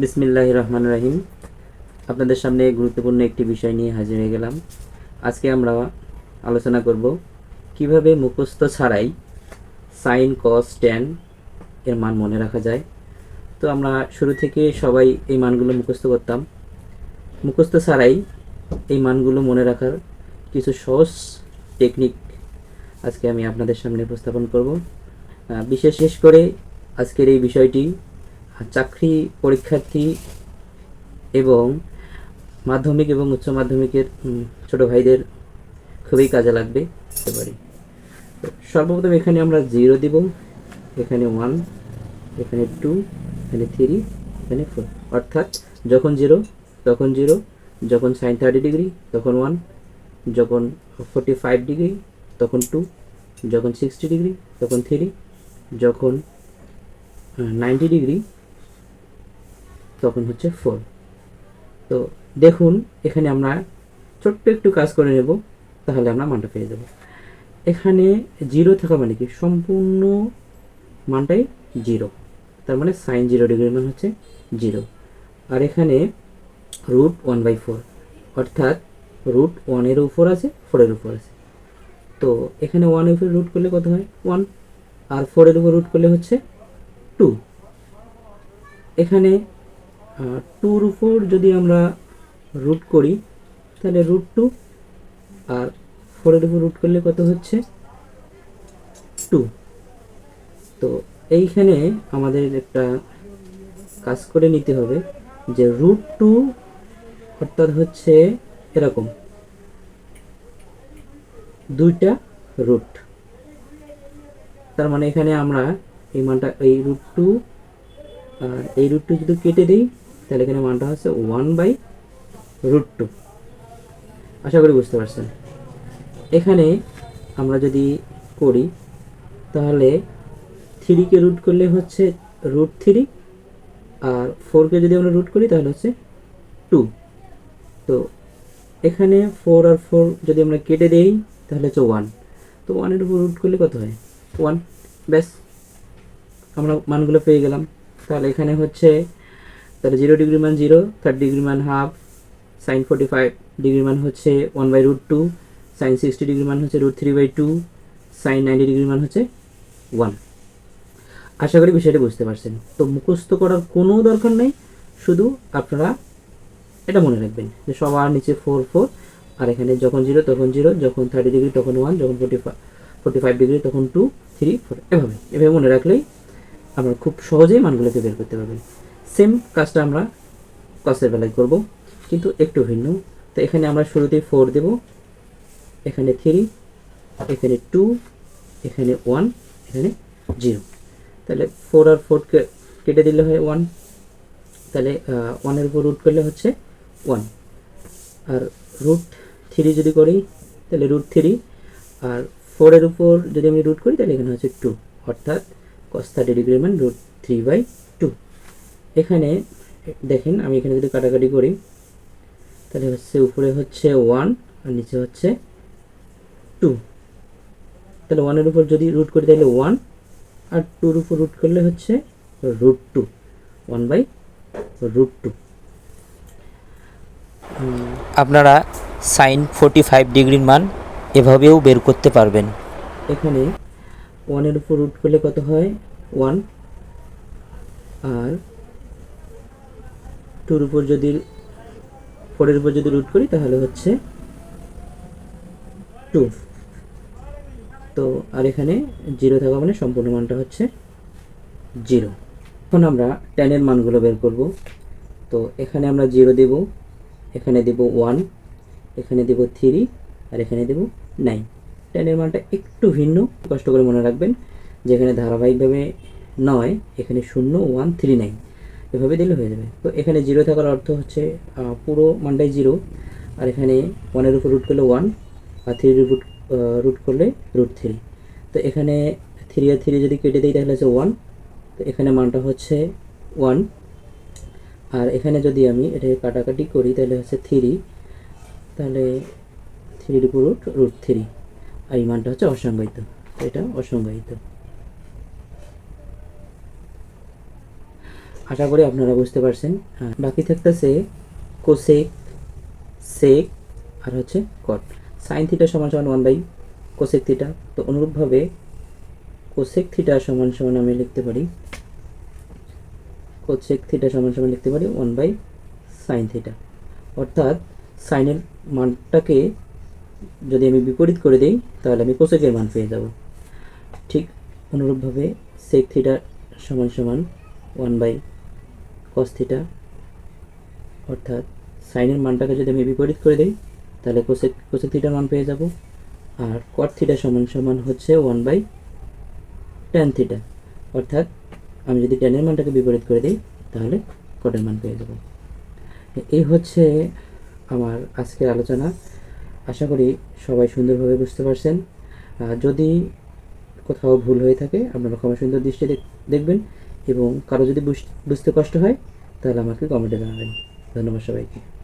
বিসমিল্লাহ রহমান রাহিম আপনাদের সামনে গুরুত্বপূর্ণ একটি বিষয় নিয়ে হাজির হয়ে গেলাম। আজকে আমরা আলোচনা করব কীভাবে মুখস্থ ছাড়াই সাইন, কস, ট্যান এর মান মনে রাখা যায়। তো আমরা শুরু থেকে সবাই এই মানগুলো মুখস্থ করতাম। মুখস্থ ছাড়াই এই মানগুলো মনে রাখার কিছু সহজ টেকনিক আজকে আমি আপনাদের সামনে উপস্থাপন করব। বিশেষ শেষ করে আজকের এই বিষয়টি চাকরি, পরীক্ষার্থী এবং মাধ্যমিক এবং উচ্চ মাধ্যমিকের ছোট ভাইদের খুবই কাজে লাগবে পারি সর্বপ্রথম এখানে আমরা জিরো দিব, এখানে ওয়ান এখানে টু এখানে থ্রি এখানে ফোর অর্থাৎ যখন জিরো তখন জিরো যখন সাইন থার্টি ডিগ্রি তখন ওয়ান যখন ফোর্টি ফাইভ ডিগ্রি তখন টু যখন সিক্সটি ডিগ্রি তখন থ্রি যখন নাইনটি ডিগ্রি তখন হচ্ছে ফোর তো দেখুন, এখানে আমরা ছোট্ট একটু কাজ করে নেব, তাহলে আমরা মানটা পেয়ে যাব। এখানে জিরো থাকা মানে কি? সম্পূর্ণ মানটাই জিরো তার মানে সাইন জিরো ডিগ্রি মান হচ্ছে জিরো আর এখানে রুট ওয়ান বাই ফোর অর্থাৎ রুট ওয়ানের উপর আছে ফোরের উপর আছে। তো এখানে ওয়ানের উপর রুট করলে কত হয়? ওয়ান আর ফোরের উপর রুট করলে হচ্ছে টু এখানে টুর উপর যদি আমরা রুট করি, তাহলে রুট টু আর ফোরের উপর রুট করলে কত হচ্ছে? টু তো এইখানে আমাদের একটা কাজ করে নিতে হবে যে রুট টু অর্থাৎ হচ্ছে এরকম। দুইটা রুট তার মানে এখানে আমরা এই মানটা, এই রুট টু আর এই রুট টু যদি কেটে দিই তাহলে এখানে মানটা হচ্ছে ওয়ান বাই রুট টু আশা করি বুঝতে পারছেন। এখানে আমরা যদি করি, তাহলে থ্রিকে রুট করলে হচ্ছে রুট থ্রি আর ফোরকে যদি আমরা রুট করি, তাহলে হচ্ছে টু তো এখানে ফোর আর ফোর যদি আমরা কেটে দেই, তাহলে হচ্ছে ওয়ান তো ওয়ানের উপর রুট করলে কত হয়? ওয়ান ব্যাস, আমরা মানগুলো পেয়ে গেলাম। তাহলে এখানে হচ্ছে তাহলে জিরো ডিগ্রি মান জিরো থার্ড ডিগ্রি মান half sine forty five degree মান হচ্ছে one by root two sine sixty degree মান হচ্ছে root three by two sine ninety degree মান হচ্ছে ওয়ান আশা করি বিষয়টা বুঝতে পারছেন। তো মুখস্থ করার কোনো দরকার নেই, শুধু আপনারা এটা মনে রাখবেন যে সবার নিচে ফোর ফোর আর এখানে যখন জিরো তখন জিরো যখন থার্টি ডিগ্রি তখন ওয়ান যখন forty five forty five degree তখন টু থ্রি ফোর এভাবে। এভাবে মনে রাখলেই আমরা খুব সহজেই মানগুলোকে বের করতে পারবেন। সেম কাজটা আমরা কসের বেলায় করব, কিন্তু একটু ভিন্ন। তো এখানে আমরা শুরুতেই ফোর দেব, এখানে থ্রি এখানে টু এখানে ওয়ান এখানে জিরো তাহলে ফোর আর ফোর কেটে দিলে হয় ওয়ান তাহলে ওয়ানের উপর রুট করলে হচ্ছে ওয়ান আর রুট থ্রি যদি করি, তাহলে রুট থ্রি আর ফোরের উপর যদি আমি রুট করি, তাহলে এখানে হচ্ছে টু অর্থাৎ কস থার্টি ডিগ্রি মান রুট থ্রি বাই টু এখানে দেখেন আমি এখানে যদি কাটাকাটি করি তাহলে হচ্ছে উপরে হচ্ছে ওয়ান আর নিচে হচ্ছে টু তাহলে ওয়ানের উপর যদি রুট করি তাহলে ওয়ান আর টুর উপর রুট করলে হচ্ছে root two one by root two আপনারা সাইন ফোর্টি ফাইভ ডিগ্রির মান এভাবেও বের করতে পারবেন। এখানে ওয়ানের উপর রুট করলে কত হয়? ওয়ান আর টুর উপর যদি ফোরের উপর যদি রুট করি, তাহলে হচ্ছে টু তো, আর এখানে জিরো থাকা মানে সম্পূর্ণ মানটা হচ্ছে জিরো এখন আমরা টেনের মানগুলো বের করব। তো, এখানে আমরা জিরো দেব, এখানে দেব ওয়ান এখানে দেব থ্রি আর এখানে দেব নাইন টেনের মানটা একটু ভিন্ন কষ্ট করে মনে রাখবেন। যেখানে ধারাবাহিকভাবে নয়, এখানে শূন্য ওয়ান থ্রি নাইন এভাবে দিলে হয়ে যাবে। তো এখানে জিরো থাকার অর্থ হচ্ছে পুরো মানটাই জিরো আর এখানে ওয়ানের উপর রুট করলে ওয়ান আর থ্রির উপর রুট করলে রুট থ্রি তো এখানে থ্রি আর থ্রি যদি কেটে দিই তাহলে হচ্ছে ওয়ান তো এখানে মানটা হচ্ছে ওয়ান আর এখানে যদি আমি এটাকে কাটাকাটি করি তাহলে হচ্ছে থ্রি তাহলে থ্রির উপর রুট রুট থ্রি আর এই মানটা হচ্ছে অসংজ্ঞায়িত। এটা অসংজ্ঞায়িত। আশা করি আপনারা বুঝতে পারছেন। হ্যাঁ, বাকি থাকতেছে কোসেক সেক আর হচ্ছে কট সাইন থিটা সমান সমান ওয়ান বাই কোসেক থিটা তো অনুরূপভাবে কোসেক থিটা সমান সমান আমি লিখতে পারি কোসেক থিটা সমান সমান লিখতে পারি ওয়ান বাই সাইন থিটা অর্থাৎ সাইনের মানটাকে যদি আমি বিপরীত করে দিই তাহলে আমি কোসেকের মান পেয়ে যাব। ঠিক অনুরূপভাবে সেক থিটা সমান সমান ওয়ান বাই কস থিটা অর্থাৎ সাইনের মানটাকে যদি আমি বিপরীত করে দিই, তাহলে কোসেক কোসেক থিটার মান পেয়ে যাব। আর কট থিটা সমান সমান হচ্ছে ওয়ান বাই ট্যান থিটা অর্থাৎ আমি যদি ট্যানের মানটাকে বিপরীত করে দিই, তাহলে কটের মান পেয়ে যাব। এই হচ্ছে আমার আজকের আলোচনা। আশা করি সবাই সুন্দরভাবে বুঝতে পারছেন। যদি কোথাও ভুল হয়ে থাকে, আপনারা ক্ষমা সুন্দর দৃষ্টি দেখবেন। এবং কারও যদি বুঝ- বুঝতে কষ্ট হয় তাহলে আমাকে কমেন্টে জানাবেন। ধন্যবাদ সবাইকে।